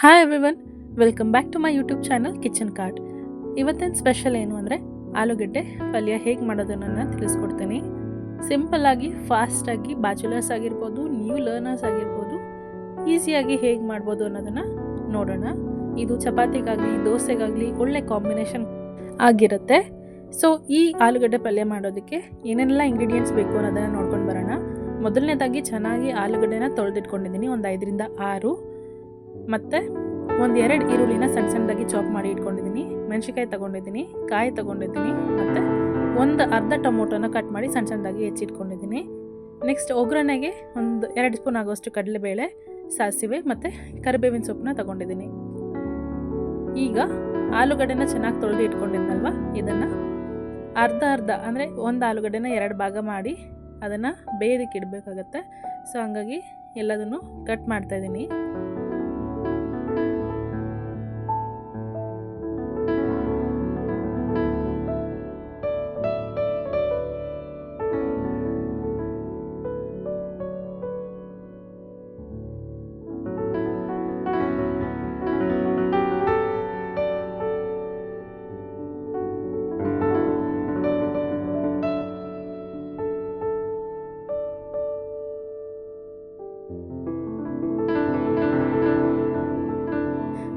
Hi everyone welcome back to my YouTube channel kitchen cart ಇವತ್ತಿನ special ಏನು ಅಂದರೆ ಆಲೂಗಡ್ಡೆ ಪಲ್ಯ ಹೇಗೆ ಮಾಡೋದನ್ನು ತಿಳಿಸ್ಕೊಡ್ತೀನಿ. ಸಿಂಪಲ್ಲಾಗಿ ಫಾಸ್ಟಾಗಿ ಬ್ಯಾಚುಲರ್ಸ್ ಆಗಿರ್ಬೋದು ನ್ಯೂ ಲರ್ನರ್ಸ್ ಆಗಿರ್ಬೋದು ಈಸಿಯಾಗಿ ಹೇಗೆ ಮಾಡ್ಬೋದು ಅನ್ನೋದನ್ನು ನೋಡೋಣ. ಇದು ಚಪಾತಿಗಾಗಲಿ, ದೋಸೆಗಾಗಲಿ, ಒಳ್ಳೆ ಕಾಂಬಿನೇಷನ್ ಆಗಿರುತ್ತೆ. ಸೊ ಈ ಆಲೂಗಡ್ಡೆ ಪಲ್ಯ ಮಾಡೋದಕ್ಕೆ ಏನೆಲ್ಲ ಇಂಗ್ರೀಡಿಯೆಂಟ್ಸ್ ಬೇಕು ಅನ್ನೋದನ್ನು ನೋಡ್ಕೊಂಡು ಬರೋಣ. ಮೊದಲನೇದಾಗಿ, ಚೆನ್ನಾಗಿ ಆಲೂಗಡ್ಡೆನ ತೊಳೆದಿಟ್ಕೊಂಡಿದ್ದೀನಿ, ಒಂದು ಐದರಿಂದ ಆರು. ಮತ್ತು ಒಂದು ಎರಡು ಈರುಳ್ಳಿನ ಸಣ್ಣ ಸಣ್ಣದಾಗಿ ಚಾಪ್ ಮಾಡಿ ಇಟ್ಕೊಂಡಿದ್ದೀನಿ. ಮೆಣಸಿಕಾಯಿ ತೊಗೊಂಡಿದ್ದೀನಿ, ಕಾಯಿ ತೊಗೊಂಡಿದ್ದೀನಿ, ಮತ್ತು ಒಂದು ಅರ್ಧ ಟೊಮೊಟೊನ ಕಟ್ ಮಾಡಿ ಸಣ್ಣ ಸಣ್ಣದಾಗಿ ಹೆಚ್ಚಿಟ್ಕೊಂಡಿದ್ದೀನಿ ನೆಕ್ಸ್ಟ್ ಒಗ್ಗರಣೆಗೆ ಒಂದು ಎರಡು ಸ್ಪೂನ್ ಆಗೋಷ್ಟು ಕಡಲೆಬೇಳೆ, ಸಾಸಿವೆ ಮತ್ತು ಕರಿಬೇವಿನ ಸೊಪ್ಪನ್ನ ತೊಗೊಂಡಿದ್ದೀನಿ. ಈಗ ಆಲೂಗಡ್ಡೆನ ಚೆನ್ನಾಗಿ ತೊಳೆದು ಇಟ್ಕೊಂಡಿದ್ನಲ್ವ? ಇದನ್ನು ಅರ್ಧ ಅರ್ಧ ಅಂದರೆ ಒಂದು ಆಲೂಗಡ್ಡೆನ ಎರಡು ಭಾಗ ಮಾಡಿ ಅದನ್ನು ಬೇಯದಕ್ಕೆ ಇಡಬೇಕಾಗತ್ತೆ. ಸೊ ಹಂಗಾಗಿ ಎಲ್ಲದನ್ನು ಕಟ್ ಮಾಡ್ತಾಯಿದ್ದೀನಿ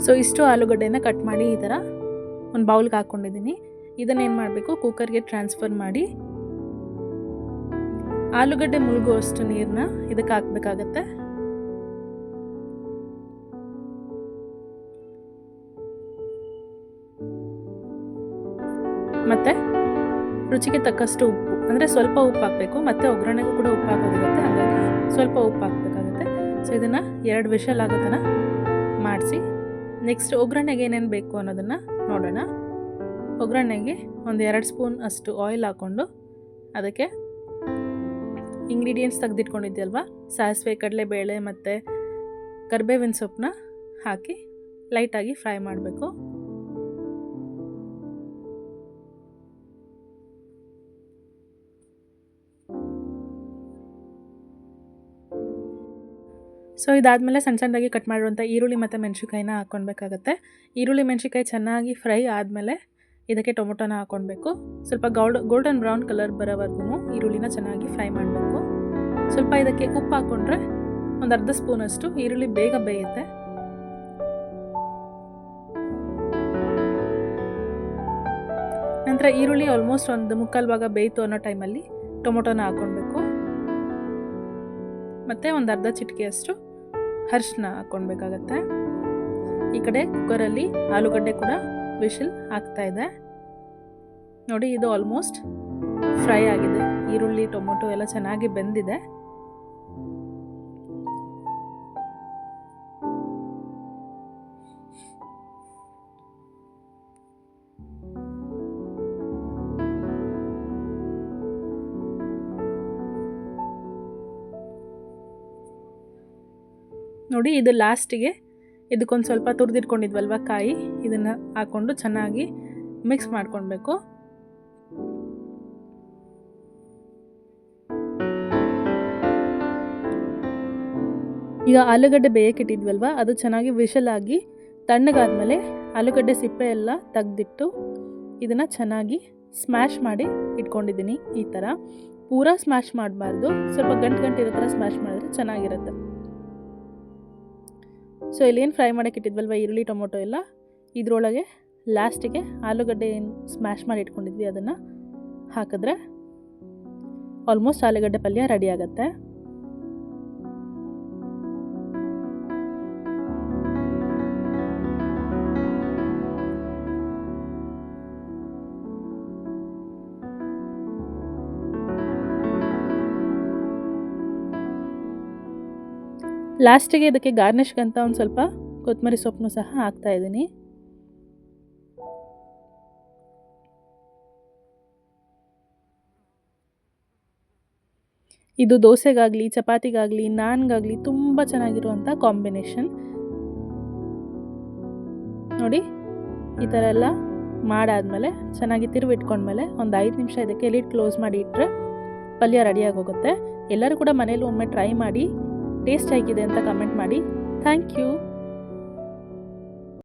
ಸೊ ಇಷ್ಟು ಆಲೂಗಡ್ಡೆನ ಕಟ್ ಮಾಡಿ ಈ ಥರ ಒಂದು ಬೌಲ್ಗೆ ಹಾಕ್ಕೊಂಡಿದ್ದೀನಿ. ಇದನ್ನು ಏನು ಮಾಡಬೇಕು? ಕುಕ್ಕರ್ಗೆ ಟ್ರಾನ್ಸ್ಫರ್ ಮಾಡಿ ಆಲೂಗಡ್ಡೆ ಮುಳುಗುವಷ್ಟು ನೀರನ್ನ ಇದಕ್ಕೆ ಹಾಕಬೇಕಾಗತ್ತೆ. ಮತ್ತು ರುಚಿಗೆ ತಕ್ಕಷ್ಟು ಉಪ್ಪು, ಅಂದರೆ ಸ್ವಲ್ಪ ಉಪ್ಪು ಹಾಕಬೇಕು. ಮತ್ತು ಒಗ್ಗರಣೆಗೂ ಕೂಡ ಉಪ್ಪು ಹಾಕೋದಿರುತ್ತೆ, ಹಾಗಾಗಿ ಸ್ವಲ್ಪ ಉಪ್ಪು ಹಾಕಬೇಕಾಗುತ್ತೆ. ಸೊ ಇದನ್ನು ಎರಡು ವಿಷಲ್ ಆಗೋ ಮಾಡಿಸಿ ನೆಕ್ಸ್ಟ್ ಒಗ್ಗರಣೆಗೆ ಏನೇನು ಬೇಕು ಅನ್ನೋದನ್ನು ನೋಡೋಣ. ಒಗ್ಗರಣೆಗೆ ಒಂದು ಎರಡು ಸ್ಪೂನ್ ಅಷ್ಟು ಆಯಿಲ್ ಹಾಕ್ಕೊಂಡು ಅದಕ್ಕೆ ಇಂಗ್ರೀಡಿಯೆಂಟ್ಸ್ ತೆಗೆದಿಟ್ಕೊಂಡಿದ್ಯಲ್ವ? ಸಾಸಿವೆ, ಕಡಲೆಬೇಳೆ ಮತ್ತು ಕರಿಬೇವಿನ ಸೊಪ್ಪನ್ನ ಹಾಕಿ ಲೈಟಾಗಿ ಫ್ರೈ ಮಾಡಬೇಕು. ಸೊ ಇದಾದಮೇಲೆ ಸಣ್ಣ ಸಣ್ಣದಾಗಿ ಕಟ್ ಮಾಡಿರುವಂಥ ಈರುಳ್ಳಿ ಮತ್ತು ಮೆಣಸಿಕಾಯಿನ ಹಾಕ್ಕೊಳ್ಬೇಕಾಗತ್ತೆ ಈರುಳ್ಳಿ ಮೆಣಸಿಕಾಯಿ ಚೆನ್ನಾಗಿ ಫ್ರೈ ಆದಮೇಲೆ ಇದಕ್ಕೆ ಟೊಮೊಟೊನ ಹಾಕ್ಕೊಳ್ಬೇಕು ಸ್ವಲ್ಪ ಗೌಲ್ಡ್ ಗೋಲ್ಡನ್ ಬ್ರೌನ್ ಕಲರ್ ಬರೋವರೆಗೂ ಈರುಳ್ಳಿನ ಚೆನ್ನಾಗಿ ಫ್ರೈ ಮಾಡಬೇಕು. ಸ್ವಲ್ಪ ಇದಕ್ಕೆ ಉಪ್ಪು ಹಾಕ್ಕೊಂಡ್ರೆ ಒಂದು ಅರ್ಧ ಸ್ಪೂನಷ್ಟು ಈರುಳ್ಳಿ ಬೇಗ ಬೇಯುತ್ತೆ. ನಂತರ ಈರುಳ್ಳಿ ಆಲ್ಮೋಸ್ಟ್ ಒಂದು ಮುಕ್ಕಾಲು ಭಾಗ ಬೇಯಿತು ಅನ್ನೋ ಟೈಮಲ್ಲಿ ಟೊಮೊಟೊನ ಹಾಕ್ಕೊಳ್ಬೇಕು ಮತ್ತು ಒಂದು ಅರ್ಧ ಚಿಟಿಕೆಯಷ್ಟು ಅರಿಶಿನ ಹಾಕ್ಕೊಳ್ಬೇಕಾಗತ್ತೆ ಈ ಕಡೆ ಕುಕ್ಕರಲ್ಲಿ ಆಲೂಗಡ್ಡೆ ಕೂಡ ವಿಶಿಲ್ ಇದೆ. ನೋಡಿ ಇದು ಆಲ್ಮೋಸ್ಟ್ ಫ್ರೈ ಆಗಿದೆ. ಈರುಳ್ಳಿ, ಟೊಮೊಟೊ ಎಲ್ಲ ಚೆನ್ನಾಗಿ ಬೆಂದಿದೆ. ನೋಡಿ ಇದು ಲಾಸ್ಟಿಗೆ. ಇದಕ್ಕೊಂದು ಸ್ವಲ್ಪ ತುರಿದಿಟ್ಕೊಂಡಿದ್ವಲ್ವ ಕಾಯಿ? ಇದನ್ನು ಹಾಕ್ಕೊಂಡು ಚೆನ್ನಾಗಿ ಮಿಕ್ಸ್ ಮಾಡ್ಕೊಳ್ಬೇಕು. ಈಗ ಆಲೂಗಡ್ಡೆ ಬೇಯಕ್ಕಿಟ್ಟಿದ್ವಲ್ವ ಅದು ಚೆನ್ನಾಗಿ ವಿಷಲಾಗಿ ತಣ್ಣಗಾದ್ಮೇಲೆ ಆಲೂಗಡ್ಡೆ ಸಿಪ್ಪೆ ಎಲ್ಲ ತೆಗ್ದಿಟ್ಟು ಇದನ್ನು ಚೆನ್ನಾಗಿ ಸ್ಮ್ಯಾಶ್ ಮಾಡಿ ಇಟ್ಕೊಂಡಿದ್ದೀನಿ ಈ ಥರ ಪೂರಾ ಸ್ಮ್ಯಾಶ್ ಮಾಡಬಾರ್ದು. ಸ್ವಲ್ಪ ಗಂಟು ಗಂಟು ಇರೋ ಥರ ಸ್ಮ್ಯಾಶ್ ಮಾಡಿದ್ರೆ ಚೆನ್ನಾಗಿರುತ್ತೆ. ಸೊ ಇಲ್ಲೇನು ಫ್ರೈ ಮಾಡೋಕೆ ಇಟ್ಟಿದ್ವಲ್ವ ಈರುಳ್ಳಿ ಟೊಮೊಟೊ ಎಲ್ಲ? ಇದರೊಳಗೆ ಲಾಸ್ಟಿಗೆ ಆಲೂಗಡ್ಡೆ ಏನು ಸ್ಮ್ಯಾಶ್ ಮಾಡಿ ಇಟ್ಕೊಂಡಿದ್ವಿ ಅದನ್ನು ಹಾಕಿದ್ರೆ ಆಲ್ಮೋಸ್ಟ್ ಆಲೂಗಡ್ಡೆ ಪಲ್ಯ ರೆಡಿ ಆಗುತ್ತೆ. ಲಾಸ್ಟಿಗೆ ಇದಕ್ಕೆ ಗಾರ್ನಿಷ್ಗಂತ ಒಂದು ಸ್ವಲ್ಪ ಕೊತ್ತಂಬರಿ ಸೊಪ್ಪನ್ನು ಸಹ ಹಾಕ್ತಾ ಇದ್ದೀನಿ. ಇದು ದೋಸೆಗಾಗಲಿ, ಚಪಾತಿಗಾಗಲಿ, ನಾನ್ಗಾಗಲಿ ತುಂಬ ಚೆನ್ನಾಗಿರುವಂಥ ಕಾಂಬಿನೇಷನ್. ನೋಡಿ, ಈ ಥರ ಎಲ್ಲ ಮಾಡಾದಮೇಲೆ, ಚೆನ್ನಾಗಿ ತಿರುವಿಟ್ಕೊಂಡ್ಮೇಲೆ ಒಂದು ಐದು ನಿಮಿಷ ಇದಕ್ಕೆ ಲಿಡ್ ಕ್ಲೋಸ್ ಮಾಡಿ ಇಟ್ಟರೆ ಪಲ್ಯ ರೆಡಿಯಾಗಿ ಹೋಗುತ್ತೆ ಎಲ್ಲರೂ ಕೂಡ ಮನೇಲಿ ಒಮ್ಮೆ ಟ್ರೈ ಮಾಡಿ ಟೇಸ್ಟ್ ಆಗಿದೆ ಅಂತ ಕಮೆಂಟ್ ಮಾಡಿ. Thank you.